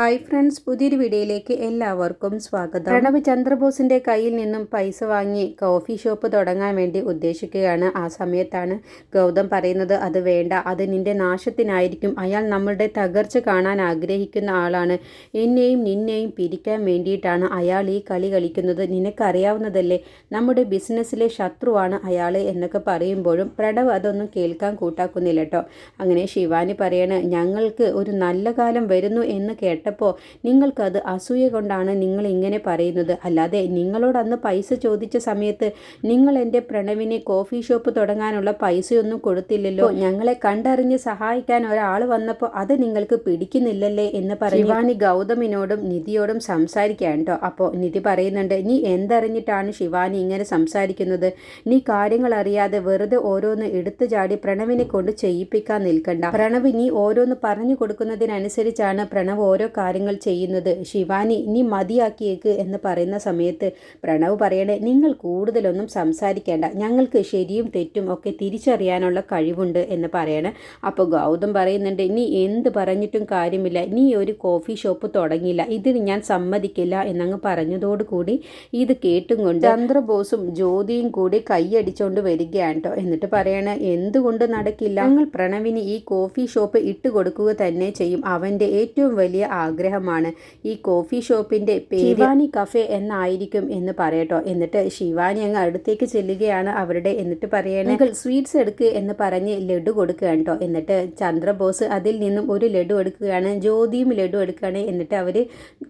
Hi friends പുതിയൊരു വീഡിയോയിലേക്ക് എല്ലാവർക്കും സ്വാഗതം. പ്രണവ് ചന്ദ്രബോസിന്റെ കയ്യിൽ നിന്നും പൈസ വാങ്ങി കോഫി ഷോപ്പ് തുടങ്ങാൻ വേണ്ടി ഉദ്ദേശിക്കുകയാണ്. ആ സമയത്താണ് ഗൗതം പറയുന്നത് അത് വേണ്ട അത് നിന്റെ നാശത്തിനായിരിക്കും. അയാൾ നമ്മളുടെ തകർച്ച കാണാൻ ആഗ്രഹിക്കുന്ന ആളാണ്. എന്നെയും നിന്നെയും പിരിക്കാൻ വേണ്ടിയിട്ടാണ് അയാൾ ഈ കളി കളിക്കുന്നത്. നിനക്കറിയാവുന്നതല്ലേ നമ്മുടെ ബിസിനസ്സിലെ ശത്രുവാണ് അയാൾ എന്നൊക്കെ പറയുമ്പോഴും പ്രണവ് അതൊന്നും കേൾക്കാൻ കൂട്ടാക്കുന്നില്ല കേട്ടോ അങ്ങനെ ശിവാനി പറയാണ് ഞങ്ങൾക്ക് ഒരു നല്ല കാലം വരുന്നു എന്ന് കേട്ടപ്പോൾ നിങ്ങൾക്കത് അസൂയ കൊണ്ടാണ് നിങ്ങൾ ഇങ്ങനെ പറയുന്നത്. അല്ലാതെ നിങ്ങളോട് അന്ന് പൈസ ചോദിച്ച സമയത്ത് നിങ്ങൾ എന്റെ പ്രണവിനെ കോഫി ഷോപ്പ് തുടങ്ങാനുള്ള പൈസയൊന്നും കൊടുത്തില്ലല്ലോ. ഞങ്ങളെ കണ്ടറിഞ്ഞ് സഹായിക്കാൻ ഒരാൾ വന്നപ്പോൾ അത് നിങ്ങൾക്ക് പിടിക്കുന്നില്ലല്ലേ എന്ന് പറഞ്ഞു ശിവാനി ഗൗതമിനോടും നിധിയോടും സംസാരിക്കാൻ കേട്ടോ. അപ്പോൾ നിധി പറയുന്നുണ്ട് നീ എന്തറിഞ്ഞിട്ടാണ് ശിവാനി ഇങ്ങനെ സംസാരിക്കുന്നത്? നീ കാര്യങ്ങൾ അറിയാതെ വെറുതെ ഓരോന്ന് എടുത്തു ചാടി പ്രണവിനെ കൊണ്ട് ചെയ്യിപ്പിക്കാൻ നിൽക്കണ്ട. പ്രണവ് നീ ഓരോന്ന് പറഞ്ഞു കൊടുക്കുന്നതിനനുസരിച്ചാണ് പ്രണവ് ഓരോ കാര്യങ്ങൾ ചെയ്യുന്നത്. ശിവാനി നീ മതിയാക്കിയേക്ക് എന്ന് പറയുന്ന സമയത്ത് പ്രണവ് പറയണേ നിങ്ങൾ കൂടുതലൊന്നും സംസാരിക്കേണ്ട. ഞങ്ങൾക്ക് ശരിയും തെറ്റും ഒക്കെ തിരിച്ചറിയാനുള്ള കഴിവുണ്ട് എന്ന് പറയണേ. അപ്പോൾ ഗൗതം പറയുന്നുണ്ട് നീ എന്ത് പറഞ്ഞിട്ടും കാര്യമില്ല. നീ ഒരു കോഫി ഷോപ്പ് തുടങ്ങിയില്ല. ഇതിന് ഞാൻ സമ്മതിക്കില്ല എന്നങ്ങ് പറഞ്ഞതോടുകൂടി ഇത് കേട്ടും കൊണ്ട് ചന്ദ്രബോസും ജ്യോതിയും കൂടി കൈയടിച്ചുകൊണ്ട് വരികയാണ് കേട്ടോ എന്നിട്ട് പറയണേ എന്തുകൊണ്ട് നടക്കില്ല? ഞങ്ങൾ പ്രണവിന് ഈ കോഫി ഷോപ്പ് ഇട്ട് കൊടുക്കുക തന്നെ ചെയ്യും. അവന്റെ ഏറ്റവും വലിയ ആഗ്രഹമാണ്. ഈ കോഫി ഷോപ്പിന്റെ പേര് ശിവാനി കഫേ എന്നായിരിക്കും എന്ന് പറയട്ടോ. എന്നിട്ട് ശിവാനി അങ്ങ് അടുത്തേക്ക് ചെല്ലുകയാണ് അവരുടെ എന്നിട്ട് പറയണേ സ്വീറ്റ്സ് എടുക്ക് എന്ന് പറഞ്ഞ് ലഡു കൊടുക്കുകയാണ് കേട്ടോ എന്നിട്ട് ചന്ദ്രബോസ് അതിൽ നിന്നും ഒരു ലഡു എടുക്കുകയാണ് ജ്യോതിയും ലഡു എടുക്കുകയാണ്. എന്നിട്ട് അവർ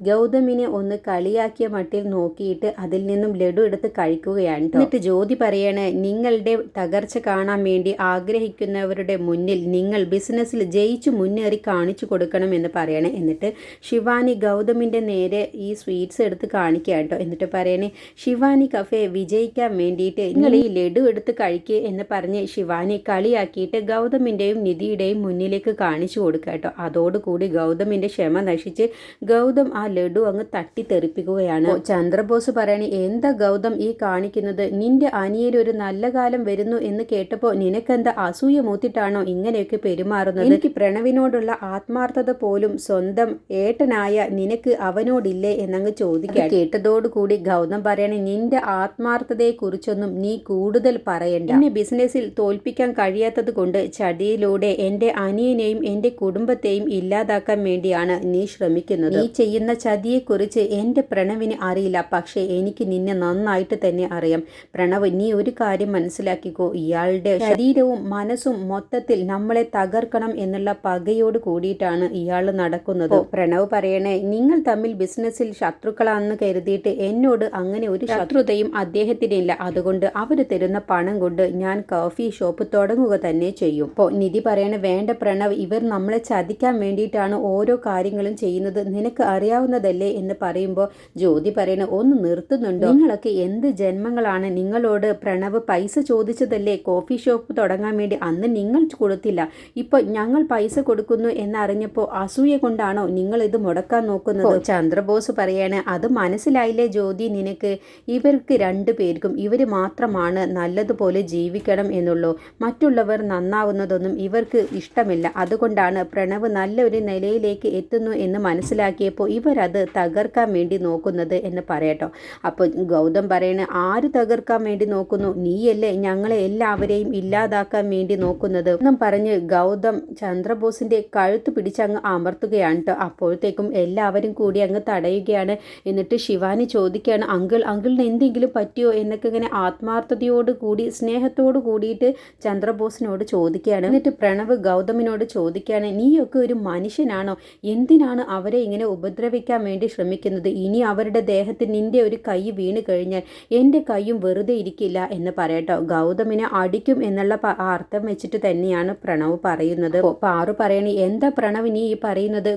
ഗൗതമിനെ ഒന്ന് കളിയാക്കിയ മട്ടിൽ നോക്കിയിട്ട് അതിൽ നിന്നും ലഡു എടുത്ത് കഴിക്കുകയാണ് ട്ടോ. എന്നിട്ട് ജ്യോതി പറയാണ് നിങ്ങളുടെ തകർച്ച കാണാൻ വേണ്ടി ആഗ്രഹിക്കുന്നവരുടെ മുന്നിൽ നിങ്ങൾ ബിസിനസ്സിൽ ജയിച്ചു മുന്നേറി കാണിച്ചു കൊടുക്കണം എന്ന് പറയണേ. എന്നിട്ട് ശിവാനി ഗൗതമിന്റെ നേരെ ഈ സ്വീറ്റ്സ് എടുത്ത് കാണിക്കുക കേട്ടോ എന്നിട്ട് പറയണേ ശിവാനി കഫേ വിജയിക്കാൻ വേണ്ടിയിട്ട് നിങ്ങൾ ഈ ലഡു എടുത്ത് കഴിക്കുക എന്ന് പറഞ്ഞ് ശിവാനി കളിയാക്കിയിട്ട് ഗൗതമിന്റെയും നിധിയുടെയും മുന്നിലേക്ക് കാണിച്ചു കൊടുക്കുക കേട്ടോ അതോടുകൂടി ഗൗതമിന്റെ ക്ഷമ നശിച്ച് ഗൗതം ആ ലഡു അങ്ങ് തട്ടിത്തെറിപ്പിക്കുകയാണ്. ചന്ദ്രബോസ് പറയണേ എന്താ ഗൗതം ഈ കാണിക്കുന്നത്? നിന്റെ അനിയൻ ഒരു നല്ല കാലം വരുന്നു എന്ന് കേട്ടപ്പോൾ നിനക്കെന്താ അസൂയ മൂത്തിട്ടാണോ ഇങ്ങനെയൊക്കെ പെരുമാറുന്നത്? എനിക്ക് പ്രണവിനോടുള്ള ആത്മാർത്ഥത പോലും സ്വന്തം ഏട്ടനായ നിനക്ക് അവനോടില്ലേ എന്നങ്ങ് ചോദിക്കാൻ കേട്ടതോടുകൂടി ഗൗതം പറയണേ നിന്റെ ആത്മാർത്ഥതയെക്കുറിച്ചൊന്നും നീ കൂടുതൽ പറയണ്ട. എന്നെ ബിസിനസ്സിൽ തോൽപ്പിക്കാൻ കഴിയാത്തത് കൊണ്ട് ചതിയിലൂടെ എന്റെ അനിയനെയും എന്റെ കുടുംബത്തെയും ഇല്ലാതാക്കാൻ വേണ്ടിയാണ് നീ ശ്രമിക്കുന്നത്. നീ ചെയ്യുന്ന ചതിയെക്കുറിച്ച് എന്റെ പ്രണവിന് അറിയില്ല. പക്ഷേ എനിക്ക് നിന്നെ നന്നായിട്ട് തന്നെ അറിയാം. പ്രണവ് നീ ഒരു കാര്യം മനസ്സിലാക്കിക്കോ. ഇയാളുടെ ശരീരവും മനസ്സും മൊത്തത്തിൽ നമ്മളെ തകർക്കണം എന്നുള്ള പകയോട് കൂടിയിട്ടാണ് ഇയാൾ നടക്കുന്നത്. പ്രണവ് പറയണേ നിങ്ങൾ തമ്മിൽ ബിസിനസ്സിൽ ശത്രുക്കളാണെന്ന് കരുതിയിട്ട് എന്നോട് അങ്ങനെ ഒരു ശത്രുതയും അദ്ദേഹത്തിനില്ല. അതുകൊണ്ട് അവർ തരുന്ന പണം കൊണ്ട് ഞാൻ കോഫി ഷോപ്പ് തുടങ്ങുക തന്നെ ചെയ്യും. ഇപ്പോൾ നിധി പറയണ വേണ്ട പ്രണവ് ഇവർ നമ്മളെ ചതിക്കാൻ വേണ്ടിയിട്ടാണ് ഓരോ കാര്യങ്ങളും ചെയ്യുന്നത്. നിനക്ക് അറിയാവുന്നതല്ലേ? എന്ന് പറയുമ്പോൾ ജ്യോതി പറയണ ഒന്ന് നിർത്തുന്നുണ്ടോ? നിങ്ങളൊക്കെ എന്ത് ജന്മങ്ങളാണ്? നിങ്ങളോട് പ്രണവ് പൈസ ചോദിച്ചതല്ലേ? കോഫി ഷോപ്പ് തുടങ്ങാൻ വേണ്ടി അന്ന് നിങ്ങൾ കൊടുത്തില്ല. ഇപ്പോൾ ഞങ്ങൾ പൈസ കൊടുക്കുന്നു എന്നറിഞ്ഞപ്പോൾ അസൂയ കൊണ്ടാണോ നിങ്ങൾ ഇത് മുടക്കാൻ നോക്കുന്നത്? ചന്ദ്രബോസ് പറയാണ് അത് മനസ്സിലായില്ലേ ജ്യോതി? നിനക്ക് ഇവർക്ക് രണ്ടു പേർക്കും ഇവർ മാത്രമാണ് നല്ലതുപോലെ ജീവിക്കണം എന്നുള്ളൂ. മറ്റുള്ളവർ നന്നാവുന്നതൊന്നും ഇവർക്ക് ഇഷ്ടമില്ല. അതുകൊണ്ടാണ് പ്രണവ് നല്ലൊരു നിലയിലേക്ക് എത്തുന്നു എന്ന് മനസ്സിലാക്കിയപ്പോൾ ഇവരത് തകർക്കാൻ വേണ്ടി നോക്കുന്നത് എന്ന് പറയട്ടോ. അപ്പോൾ ഗൗതം പറയണ ആര് തകർക്കാൻ വേണ്ടി നോക്കുന്നു? നീയല്ലേ ഞങ്ങളെ എല്ലാവരെയും ഇല്ലാതാക്കാൻ വേണ്ടി നോക്കുന്നത്? എന്നും പറഞ്ഞ് ഗൗതം ചന്ദ്രബോസിന്റെ കഴുത്ത് പിടിച്ചങ്ങ് അമർത്തുകയാണ് കേട്ടോ അപ്പോഴത്തേക്കും എല്ലാവരും കൂടി അങ്ങ് തടയുകയാണ്. എന്നിട്ട് ശിവാനി ചോദിക്കുകയാണ് അങ്കിൾ അങ്കിളിന് എന്തെങ്കിലും പറ്റിയോ? എന്നൊക്കെ ഇങ്ങനെ ആത്മാർത്ഥതയോട് കൂടി സ്നേഹത്തോട് കൂടിയിട്ട് ചന്ദ്രബോസിനോട് ചോദിക്കുകയാണ്. എന്നിട്ട് പ്രണവ് ഗൗതമിനോട് ചോദിക്കുകയാണ് നീയൊക്കെ ഒരു മനുഷ്യനാണോ? എന്തിനാണ് അവരെ ഇങ്ങനെ ഉപദ്രവിക്കാൻ വേണ്ടി ശ്രമിക്കുന്നത്? ഇനി അവരുടെ ദേഹത്തിൽ നിന്റെ ഒരു കൈ വീണ് കഴിഞ്ഞാൽ എന്റെ കൈയും വെറുതെ ഇരിക്കില്ല എന്ന് പറയട്ടോ. ഗൗതമിനെ അടിക്കും എന്നുള്ള അർത്ഥം വെച്ചിട്ട് തന്നെയാണ് പ്രണവ് പറയുന്നത്. പാറു പറയണേ എന്താ പ്രണവ് നീ ഈ പറയുന്നത്?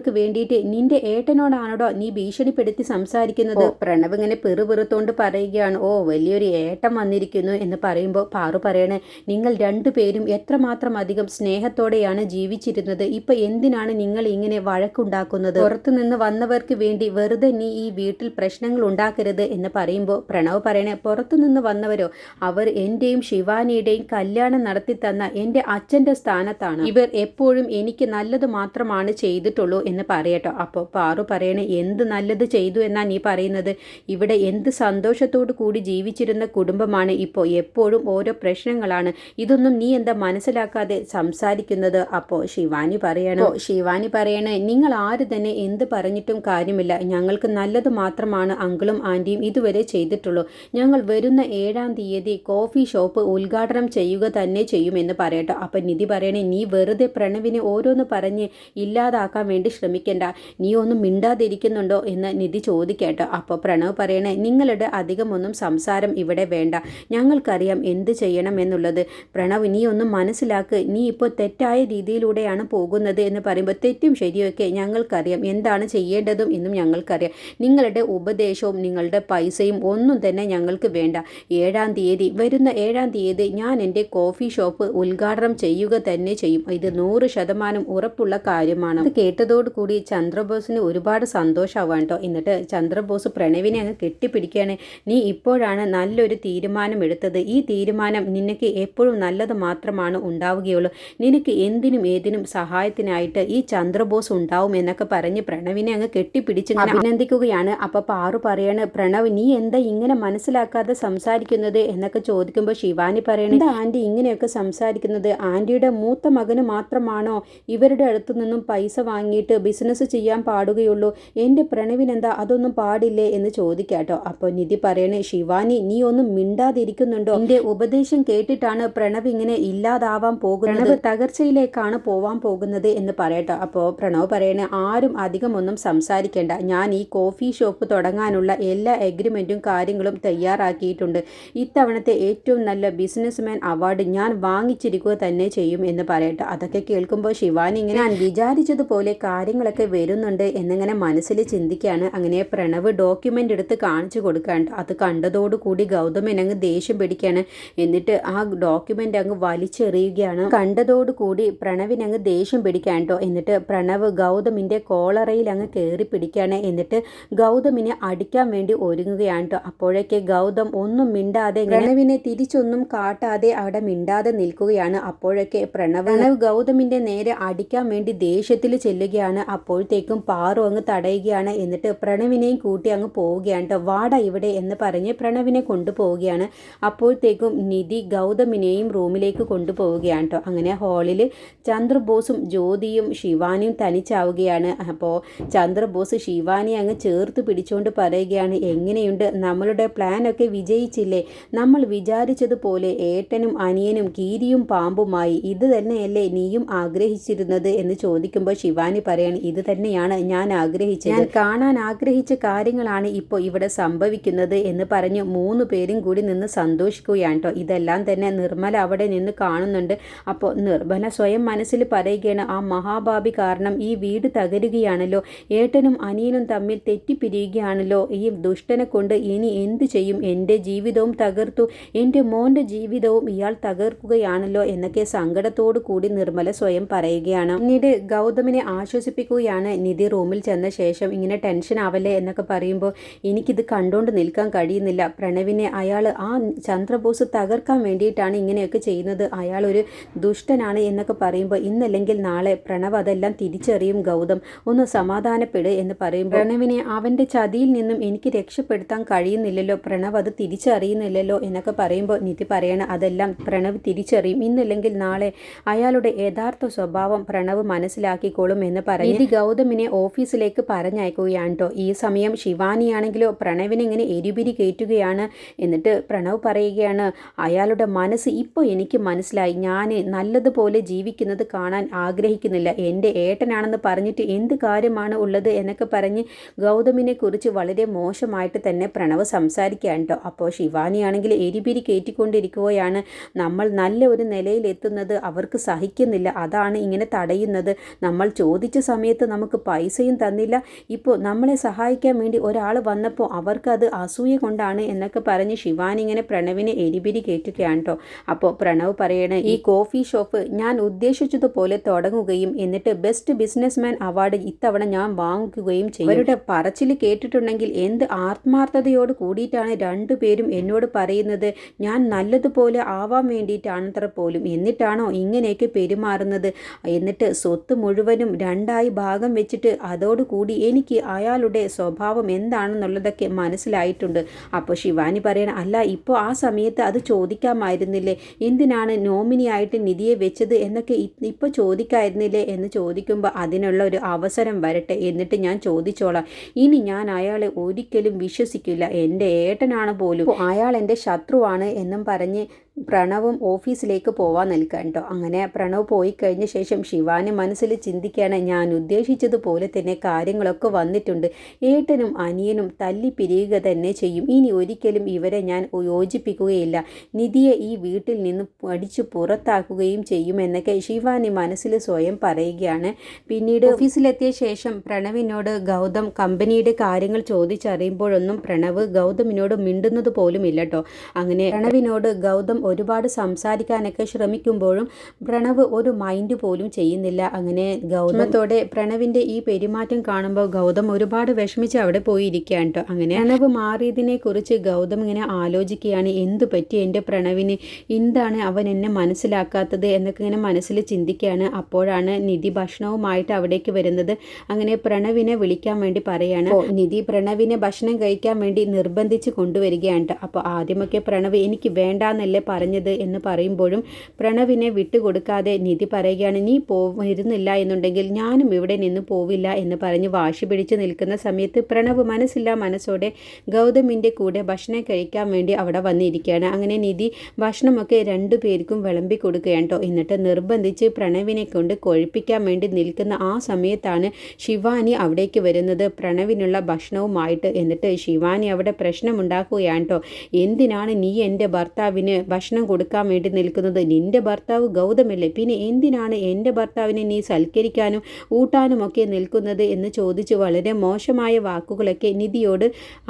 കണ്ടവർക്ക് വേണ്ടിയിട്ട് നിന്റെ ഏട്ടനോടാണോടോ നീ ഭീഷണിപ്പെടുത്തി സംസാരിക്കുന്നത്? പ്രണവ് ഇങ്ങനെ പെറുപെറുത്തോണ്ട് പറയുകയാണ്. ഓ വലിയൊരു ഏട്ടൻ വന്നിരിക്കുന്നു എന്ന് പറയുമ്പോൾ പാറു പറയണേ നിങ്ങൾ രണ്ടുപേരും എത്രമാത്രം അധികം സ്നേഹത്തോടെയാണ് ജീവിച്ചിരുന്നത്? ഇപ്പൊ എന്തിനാണ് നിങ്ങൾ ഇങ്ങനെ വഴക്കുണ്ടാക്കുന്നത്? പുറത്തുനിന്ന് വന്നവർക്ക് വേണ്ടി വെറുതെ നീ ഈ വീട്ടിൽ പ്രശ്നങ്ങൾ ഉണ്ടാക്കരുത് എന്ന് പറയുമ്പോൾ പ്രണവ് പറയണേ പുറത്തുനിന്ന് വന്നവരോ? അവർ എന്റെയും ശിവാനിയുടെയും കല്യാണം നടത്തി തന്ന എന്റെ അച്ഛന്റെ സ്ഥാനത്താണ്. ഇവർ എപ്പോഴും എനിക്ക് നല്ലത് മാത്രമാണ് ചെയ്തിട്ടുള്ളൂ എന്ന് പറയട്ടോ അപ്പോൾ പാറു പറയണേ എന്ത് നല്ലത് ചെയ്തു എന്നാ നീ പറയുന്നത്? ഇവിടെ എന്ത് സന്തോഷത്തോടു കൂടി ജീവിച്ചിരുന്ന കുടുംബമാണ് ഇപ്പോൾ എപ്പോഴും ഓരോ പ്രശ്നങ്ങളാണ്. ഇതൊന്നും നീ എന്താ മനസ്സിലാക്കാതെ സംസാരിക്കുന്നത്? അപ്പോൾ ശിവാനി പറയണോ. ശിവാനി പറയണേ നിങ്ങൾ ആര് തന്നെ എന്ത് പറഞ്ഞിട്ടും കാര്യമില്ല. ഞങ്ങൾക്ക് നല്ലത് മാത്രമാണ് അങ്കിളും ആന്റിയും ഇതുവരെ ചെയ്തിട്ടുള്ളൂ. ഞങ്ങൾ വരുന്ന ഏഴാം തീയതി കോഫി ഷോപ്പ് ഉദ്ഘാടനം ചെയ്യുക തന്നെ ചെയ്യുമെന്ന് പറയട്ടോ. അപ്പം നിധി പറയണേ നീ വെറുതെ പ്രണവിനെ ഓരോന്ന് പറഞ്ഞ് ഇല്ലാതാക്കാൻ വേണ്ടി ശ്രമിക്കണ്ട. നീ ഒന്നും മിണ്ടാതിരിക്കുന്നുണ്ടോ എന്ന് നിധി ചോദിക്കട്ടോ. അപ്പോൾ പ്രണവ് പറയണേ നിങ്ങളുടെ അധികമൊന്നും സംസാരം ഇവിടെ വേണ്ട. ഞങ്ങൾക്കറിയാം എന്ത് ചെയ്യണം എന്നുള്ളത്. പ്രണവ് നീ ഒന്നും മനസ്സിലാക്ക്. നീ ഇപ്പോൾ തെറ്റായ രീതിയിലൂടെയാണ് പോകുന്നത് എന്ന് പറയുമ്പോൾ തെറ്റും ശരിയൊക്കെ ഞങ്ങൾക്കറിയാം. എന്താണ് ചെയ്യേണ്ടതും എന്നും ഞങ്ങൾക്കറിയാം. നിങ്ങളുടെ ഉപദേശവും നിങ്ങളുടെ പൈസയും ഒന്നും തന്നെ ഞങ്ങൾക്ക് വേണ്ട. ഏഴാം തീയതി വരുന്ന ഏഴാം തീയതി ഞാൻ എന്റെ കോഫി ഷോപ്പ് ഉദ്ഘാടനം ചെയ്യുക തന്നെ ചെയ്യും. ഇത് നൂറ് ശതമാനം ഉറപ്പുള്ള കാര്യമാണ്. അത് കേട്ടതോടുകൂടി ചന്ദ്രബോസിന് ഒരുപാട് സന്തോഷമാവാൻ കേട്ടോ എന്നിട്ട് ചന്ദ്രബോസ് പ്രണവിനെ അങ്ങ് കെട്ടിപ്പിടിക്കുകയാണ്. നീ ഇപ്പോഴാണ് നല്ലൊരു തീരുമാനം എടുത്തത് ഈ തീരുമാനം നിനക്ക് എപ്പോഴും നല്ലത് മാത്രമാണ് ഉണ്ടാവുകയുള്ളൂ. നിനക്ക് എന്തിനും ഏതിനും സഹായത്തിനായിട്ട് ഈ ചന്ദ്രബോസ് ഉണ്ടാവും എന്നൊക്കെ പറഞ്ഞ് പ്രണവിനെ അങ്ങ് കെട്ടിപ്പിടിച്ച് അഭിനന്ദിക്കുകയാണ്. അപ്പോൾ പാറു പറയാണ് പ്രണവ് നീ എന്താ ഇങ്ങനെ മനസ്സിലാക്കാതെ സംസാരിക്കുന്നത്? എന്നൊക്കെ ചോദിക്കുമ്പോൾ ശിവാനി പറയണ എന്താ ആന്റി ഇങ്ങനെയൊക്കെ സംസാരിക്കുന്നത്? ആന്റിയുടെ മൂത്ത മകന് മാത്രമാണോ? ഇവരുടെ അടുത്തു നിന്നും പൈസ വാങ്ങിയിട്ട് ബിസിനസ് ചെയ്യാൻ പാടുകയുള്ളൂ. എന്റെ പ്രണവിനെന്താ അതൊന്നും പാടില്ലേ എന്ന് ചോദിക്കാട്ടോ. അപ്പോൾ നിധി പറയണേ ശിവാനി നീ ഒന്നും മിണ്ടാതിരിക്കുന്നുണ്ടോ? എന്റെ ഉപദേശം കേട്ടിട്ടാണ് പ്രണവ് ഇങ്ങനെ ഇല്ലാതാവാൻ പോകുന്നത്. പ്രണവ് തകർച്ചയിലേക്കാണ് പോവാൻ പോകുന്നത് എന്ന് പറയട്ടോ. അപ്പോൾ പ്രണവ് പറയണേ ആരും അധികം ഒന്നും സംസാരിക്കേണ്ട. ഞാൻ ഈ കോഫി ഷോപ്പ് തുടങ്ങാനുള്ള എല്ലാ എഗ്രിമെന്റും കാര്യങ്ങളും തയ്യാറാക്കിയിട്ടുണ്ട്. ഇത്തവണത്തെ ഏറ്റവും നല്ല ബിസിനസ്മാൻ അവാർഡ് ഞാൻ വാങ്ങിച്ചിരിക്കുക തന്നെ ചെയ്യും എന്ന് പറയട്ടെ. അതൊക്കെ കേൾക്കുമ്പോൾ ശിവാനി ഇങ്ങനെ ഞാൻ വിചാരിച്ചതുപോലെ കാര്യങ്ങളൊക്കെ വരുന്നുണ്ട് എന്നിങ്ങനെ മനസ്സിൽ ചിന്തിക്കുകയാണ്. അങ്ങനെ പ്രണവ് ഡോക്യുമെന്റ് എടുത്ത് കാണിച്ചു കൊടുക്കാണ്ട് അത് കണ്ടതോടുകൂടി ഗൗതമൻ അങ്ങ് ദേഷ്യം പിടിക്കുകയാണ്. എന്നിട്ട് ആ ഡോക്യുമെന്റ് അങ്ങ് വലിച്ചെറിയുകയാണ്. കണ്ടതോടുകൂടി പ്രണവിന് അങ്ങ് ദേഷ്യം പിടിക്കാൻ പിടിക്കാണ്ടോ എന്നിട്ട് പ്രണവ് ഗൗതമിന്റെ കോളറയിൽ അങ്ങ് കയറി പിടിക്കുകയാണ്. എന്നിട്ട് ഗൗതമിനെ അടിക്കാൻ വേണ്ടി ഒരുങ്ങുകയാണ് കേട്ടോ. അപ്പോഴേക്ക് ഗൗതം ഒന്നും മിണ്ടാതെ പ്രണവിനെ തിരിച്ചൊന്നും കാട്ടാതെ അവിടെ മിണ്ടാതെ നിൽക്കുകയാണ്. അപ്പോഴൊക്കെ പ്രണവ് പ്രണവ് ഗൗതമിന്റെ നേരെ അടിക്കാൻ വേണ്ടി ദേഷ്യത്തിൽ ചെല്ലുകയാണ്. അപ്പോഴത്തേക്കും പാറു അങ്ങ് തടയുകയാണ്. എന്നിട്ട് പ്രണവിനെയും കൂട്ടി അങ്ങ് പോവുകയാണ് കേട്ടോ വാട ഇവിടെ എന്ന് പറഞ്ഞ് പ്രണവിനെ കൊണ്ടുപോവുകയാണ്. അപ്പോഴത്തേക്കും നിധി ഗൗതമിനെയും റൂമിലേക്ക് കൊണ്ടുപോവുകയാണ് കേട്ടോ അങ്ങനെ ഹാളിൽ ചന്ദ്രബോസും ജ്യോതിയും ശിവാനിയും തനിച്ചാവുകയാണ്. അപ്പോൾ ചന്ദ്രബോസ് ശിവാനി അങ്ങ് ചേർത്ത് പിടിച്ചുകൊണ്ട് പറയുകയാണ് എങ്ങനെയുണ്ട്? നമ്മളുടെ പ്ലാനൊക്കെ വിജയിച്ചില്ലേ? നമ്മൾ വിചാരിച്ചതുപോലെ ഏട്ടനും അനിയനും കീരിയും പാമ്പുമായി. ഇത് തന്നെയല്ലേ നീയും ആഗ്രഹിച്ചിരുന്നത്? എന്ന് ചോദിക്കുമ്പോൾ ശിവാനി പറയാണ് ഇത് തന്നെയാണ് ഞാൻ ആഗ്രഹിച്ചത്. ഞാൻ കാണാൻ ആഗ്രഹിച്ച കാര്യങ്ങളാണ് ഇപ്പോൾ ഇവിടെ സംഭവിക്കുന്നത് എന്ന് പറഞ്ഞ് മൂന്ന് പേരും കൂടി നിന്ന് സന്തോഷിക്കുകയാണ് കേട്ടോ. ഇതെല്ലാം തന്നെ നിർമ്മല അവിടെ നിന്ന് കാണുന്നുണ്ട്. അപ്പോൾ നിർമ്മല സ്വയം മനസ്സിൽ പറയുകയാണ് ആ മഹാഭാബി കാരണം ഈ വീട് തകരുകയാണല്ലോ. ഏട്ടനും അനിയനും തമ്മിൽ തെറ്റിപ്പിരിയുകയാണല്ലോ. ഈ ദുഷ്ടനെ കൊണ്ട് ഇനി എന്ത് ചെയ്യും? എന്റെ ജീവിതവും തകർത്തു. എന്റെ മോന്റെ ജീവിതവും ഇയാൾ തകർക്കുകയാണല്ലോ എന്നൊക്കെ സങ്കടത്തോടു കൂടി നിർമ്മല സ്വയം പറയുകയാണ്. പിന്നീട് ഗൗതമിനെ ആശ്വസിപ്പിക്കുകയാണ് നിധി റൂമിൽ ചെന്ന ശേഷം ഇങ്ങനെ ടെൻഷൻ ആവല്ലേ എന്നൊക്കെ പറയുമ്പോൾ എനിക്കിത് കണ്ടുകൊണ്ട് നിൽക്കാൻ കഴിയുന്നില്ല. പ്രണവിനെ അയാൾ ആ ചന്ദ്രബോസ് തകർക്കാൻ വേണ്ടിയിട്ടാണ് ഇങ്ങനെയൊക്കെ ചെയ്യുന്നത്. അയാൾ ഒരു ദുഷ്ടനാണ് എന്നൊക്കെ പറയുമ്പോൾ ഇന്നല്ലെങ്കിൽ നാളെ പ്രണവ് അതെല്ലാം തിരിച്ചറിയും ഗൗതം. ഒന്ന് സമാധാനപ്പെട് എന്ന് പറയുമ്പോൾ പ്രണവിനെ അവന്റെ ചതിയിൽ നിന്നും എനിക്ക് രക്ഷപ്പെടുത്താൻ കഴിയുന്നില്ലല്ലോ. പ്രണവ് അത് തിരിച്ചറിയുന്നില്ലല്ലോ എന്നൊക്കെ പറയുമ്പോൾ നിധി പറയണ അതെല്ലാം പ്രണവ് തിരിച്ചറിയും. ഇന്നല്ലെങ്കിൽ നാളെ അയാളുടെ യഥാർത്ഥ സ്വഭാവം പ്രണവ് മനസ്സിലാക്കിക്കോളും എന്ന് പറഞ്ഞ് നിധി ഗൗതമിനെ ഓഫീസിലേക്ക് പറഞ്ഞയക്കുകയാണ് കേട്ടോ ഈ സമയം ശിവാനിയാണെങ്കിലോ പ്രണവിനെ ഇങ്ങനെ എരിപിരി കയറ്റുകയാണ് എന്നിട്ട് പ്രണവ് പറയുകയാണ് അയാളുടെ മനസ്സ് ഇപ്പോൾ എനിക്ക് മനസ്സിലായി. ഞാൻ നല്ലതുപോലെ ജീവിക്കുന്നത് കാണാൻ ആഗ്രഹിക്കുന്നില്ല. എന്റെ ഏട്ടനാണെന്ന് പറഞ്ഞിട്ട് എന്ത് കാര്യമാണ് ഉള്ളത്? എന്നൊക്കെ പറഞ്ഞ് ഗൗതമിനെ കുറിച്ച് വളരെ മോശമായിട്ട് തന്നെ പ്രണവ് സംസാരിക്കുകയാണ് കേട്ടോ അപ്പോൾ ശിവാനിയാണെങ്കിൽ എരിപിരി കയറ്റിക്കൊണ്ടിരിക്കുകയാണ്. നമ്മൾ നല്ല ഒരു നിലയിലെത്തുന്നത് അവർക്ക് സഹിക്കുന്നില്ല. അതാണ് ഇങ്ങനെ തടയുന്നത്. നമ്മൾ ചോദിച്ച സമയത്ത് നമുക്ക് പൈസയും തന്നില്ല. ഇപ്പോൾ നമ്മളെ സഹായിക്കാൻ വേണ്ടി ഒരാൾ വന്നപ്പോൾ അവർക്കത് അസൂയ കൊണ്ടാണ് എന്നൊക്കെ പറഞ്ഞ് ശിവാനി ഇങ്ങനെ പ്രണവിനെ എരിപിരി കയറ്റുകയാണ് കേട്ടോ അപ്പോൾ പ്രണവ് പറയണേ ഈ കോഫി ഷോപ്പ് ഞാൻ ഉദ്ദേശിച്ചതുപോലെ തുടങ്ങുകയും എന്നിട്ട് ബെസ്റ്റ് ബിസിനസ്മാൻ അവാർഡ് ഇത്തവണ ഞാൻ വാങ്ങുകയും ചെയ്യും. അവരുടെ പറച്ചിൽ കേട്ടിട്ടുണ്ടെങ്കിൽ എന്ത് ആത്മാർത്ഥതയോട് കൂടിയിട്ടാണ് രണ്ടുപേരും എന്നോട് പറയുന്നത്? ഞാൻ നല്ലതുപോലെ ആവാൻ വേണ്ടിയിട്ടാണത്ര പോലും എന്നിട്ടാണോ ഇങ്ങനെയൊക്കെ പെരുമാറുന്നത്? എന്നിട്ട് സ്വത്ത് മുഴുവനും രണ്ട് രണ്ടായി ഭാഗം വെച്ചിട്ട് അതോടുകൂടി എനിക്ക് അയാളുടെ സ്വഭാവം എന്താണെന്നുള്ളതൊക്കെ മനസ്സിലായിട്ടുണ്ട്. അപ്പോൾ ശിവാനി പറയണം അല്ല ഇപ്പോൾ ആ സമയത്ത് അത് ചോദിക്കാമായിരുന്നില്ലേ? എന്തിനാണ് നോമിനിയായിട്ട് നിധിയെ വെച്ചത് എന്നൊക്കെ ഇപ്പോൾ ചോദിക്കായിരുന്നില്ലേ? എന്ന് ചോദിക്കുമ്പോൾ അതിനുള്ള ഒരു അവസരം വരട്ടെ എന്നിട്ട് ഞാൻ ചോദിച്ചോളാം. ഇനി ഞാൻ അയാളെ ഒരിക്കലും വിശ്വസിക്കില്ല. എന്റെ ഏട്ടനാണ് പോലും. അയാൾ എന്റെ ശത്രുവാണ് എന്നും പറഞ്ഞ് പ്രണവും ഓഫീസിലേക്ക് പോവാൻ നിൽക്കാൻ കേട്ടോ അങ്ങനെ പ്രണവ് പോയി കഴിഞ്ഞ ശേഷം ശിവാന് മനസ്സിൽ ചിന്തിക്കുകയാണ് ഞാൻ ഉദ്ദേശിച്ചതുപോലെ തന്നെ കാര്യങ്ങളൊക്കെ വന്നിട്ടുണ്ട്. ഏട്ടനും അനിയനും തല്ലി പിരിയുക തന്നെ ചെയ്യും. ഇനി ഒരിക്കലും ഇവരെ ഞാൻ യോജിപ്പിക്കുകയില്ല. നിധിയെ ഈ വീട്ടിൽ നിന്ന് അടിച്ചു പുറത്താക്കുകയും ചെയ്യുമെന്നൊക്കെ ശിവാനി മനസ്സിൽ സ്വയം പറയുകയാണ്. പിന്നീട് ഓഫീസിലെത്തിയ ശേഷം പ്രണവിനോട് ഗൗതം കമ്പനിയുടെ കാര്യങ്ങൾ ചോദിച്ചറിയുമ്പോഴൊന്നും പ്രണവ് ഗൗതമിനോട് മിണ്ടുന്നത് പോലും ഇല്ല കേട്ടോ അങ്ങനെ പ്രണവിനോട് ഗൗതം ഒരുപാട് സംസാരിക്കാനൊക്കെ ശ്രമിക്കുമ്പോഴും പ്രണവ് ഒരു മൈൻഡ് പോലും ചെയ്യുന്നില്ല. അങ്ങനെ ഗൗതമത്തോടെ പ്രണവിന്റെ ഈ പെരുമാറ്റം കാണുമ്പോൾ ഗൗതം ഒരുപാട് വിഷമിച്ച് അവിടെ പോയിരിക്കുകയാണ് കേട്ടോ. അങ്ങനെ പ്രണവ് മാറിയതിനെ കുറിച്ച് ഗൗതം ഇങ്ങനെ ആലോചിക്കുകയാണ്. എന്തു പറ്റി എന്റെ പ്രണവിന്? എന്താണ് അവൻ എന്നെ മനസ്സിലാക്കാത്തത് എന്നൊക്കെ ഇങ്ങനെ മനസ്സിൽ ചിന്തിക്കുകയാണ്. അപ്പോഴാണ് നിധി ഭക്ഷണവുമായിട്ട് അവിടേക്ക് വരുന്നത്. അങ്ങനെ പ്രണവിനെ വിളിക്കാൻ വേണ്ടി പറയാണ്. നിധി പ്രണവിനെ ഭക്ഷണം കഴിക്കാൻ വേണ്ടി നിർബന്ധിച്ച് കൊണ്ടുവരികയാണ് അപ്പോൾ ആദ്യമൊക്കെ പ്രണവ് എനിക്ക് വേണ്ടാന്നല്ലേ പറഞ്ഞത് എന്ന് പറയുമ്പോഴും പ്രണവിനെ വിട്ടുകൊടുക്കാതെ നിധി പറയുകയാണ് നീ പോരുന്നില്ല എന്നുണ്ടെങ്കിൽ ഞാനും ഇവിടെ നിന്ന് പോവില്ല എന്ന് പറഞ്ഞ് വാശി പിടിച്ച് നിൽക്കുന്ന സമയത്ത് പ്രണവ് മനസ്സില്ല മനസ്സോടെ ഗൗതമിന്റെ കൂടെ ഭക്ഷണം കഴിക്കാൻ വേണ്ടി അവിടെ വന്നിരിക്കുകയാണ്. അങ്ങനെ നിധി ഭക്ഷണമൊക്കെ രണ്ടു പേർക്കും വിളമ്പി കൊടുക്കുകയാണ് കേട്ടോ എന്നിട്ട് നിർബന്ധിച്ച് പ്രണവിനെ കൊണ്ട് കൊഴിപ്പിക്കാൻ വേണ്ടി നിൽക്കുന്ന ആ സമയത്താണ് ശിവാനി അവിടേക്ക് വരുന്നത്. പ്രണവിനുള്ള ഭക്ഷണവുമായിട്ട് എന്നിട്ട് ശിവാനി അവിടെ പ്രശ്നമുണ്ടാക്കുകയാണ് കേട്ടോ എന്തിനാണ് നീ എന്റെ ഭർത്താവിന് ഭക്ഷണം കൊടുക്കാൻ വേണ്ടി നിൽക്കുന്നത് നിന്റെ ഭർത്താവ് ഗൗതമല്ലേ? പിന്നെ എന്തിനാണ് എന്റെ ഭർത്താവിനെ നീ സൽക്കരിക്കാനും ഊട്ടാനുമൊക്കെ നിൽക്കുന്നത് എന്ന് ചോദിച്ച് വളരെ മോശമായ വാക്കുകളൊക്കെ നിധിയോട്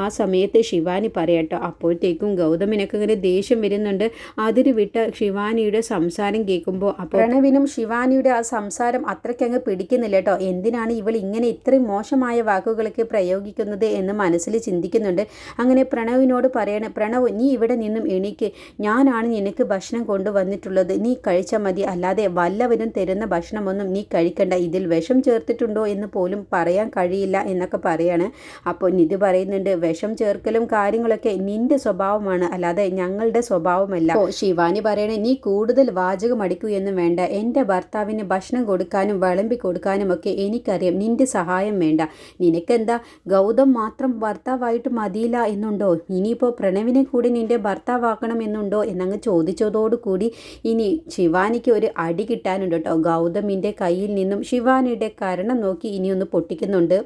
ആ സമയത്ത് ശിവാനി പറയട്ടോ. അപ്പോഴത്തേക്കും ഗൗതമിനൊക്കെ ഇങ്ങനെ ദേഷ്യം വരുന്നുണ്ട്. അതിര് വിട്ട ശിവാനിയുടെ സംസാരം കേൾക്കുമ്പോൾ പ്രണവിനും ശിവാനിയുടെ ആ സംസാരം അത്രയ്ക്കങ്ങ് പിടിക്കുന്നില്ല കേട്ടോ. എന്തിനാണ് ഇവൾ ഇങ്ങനെ ഇത്രയും മോശമായ വാക്കുകളൊക്കെ പ്രയോഗിക്കുന്നത് എന്ന് മനസ്സിൽ ചിന്തിക്കുന്നുണ്ട്. അങ്ങനെ പ്രണവിനോട് പറയണേ പ്രണവ് നീ ഇവിടെ നിന്നും എണീക്ക്. ഞാനാണ് നിനക്ക് ഭക്ഷണം കൊണ്ടുവന്നിട്ടുള്ളത്. നീ കഴിച്ചാൽ മതി. അല്ലാതെ വല്ലവരും തരുന്ന ഭക്ഷണമൊന്നും നീ കഴിക്കണ്ട. ഇതിൽ വിഷം ചേർത്തിട്ടുണ്ടോ എന്ന് പോലും പറയാൻ കഴിയില്ല എന്നൊക്കെ പറയാണ്. അപ്പോൾ നിധി പറയുന്നുണ്ട് വിഷം ചേർക്കലും കാര്യങ്ങളൊക്കെ നിന്റെ സ്വഭാവമാണ്. അല്ലാതെ ഞങ്ങളുടെ സ്വഭാവമല്ല. ശിവാനി പറയണേ നീ കൂടുതൽ വാചകം അടിക്കൂ എന്നും വേണ്ട. എന്റെ ഭർത്താവിന് ഭക്ഷണം കൊടുക്കാനും വിളമ്പി കൊടുക്കാനും ഒക്കെ എനിക്കറിയാം. നിന്റെ സഹായം വേണ്ട. നിനക്കെന്താ? ഗൗതം മാത്രം ഭർത്താവായിട്ട് മതിയില്ല എന്നുണ്ടോ? ഇനിയിപ്പോൾ പ്രണവിനെ കൂടി നിന്റെ ഭർത്താവാക്കണം എന്നുണ്ടോ? എന്നങ്ങ് ചോദിച്ചതോടുകൂടി ഇനി ശിവാനിക്ക് ഒരു അടി കിട്ടാനുണ്ട് കേട്ടോ. ഗൗതമിന്റെ കയ്യിൽ നിന്നും ശിവാനിയുടെ കരണം നോക്കി ഇനിയൊന്ന് പൊട്ടിക്കുന്നുണ്ട്.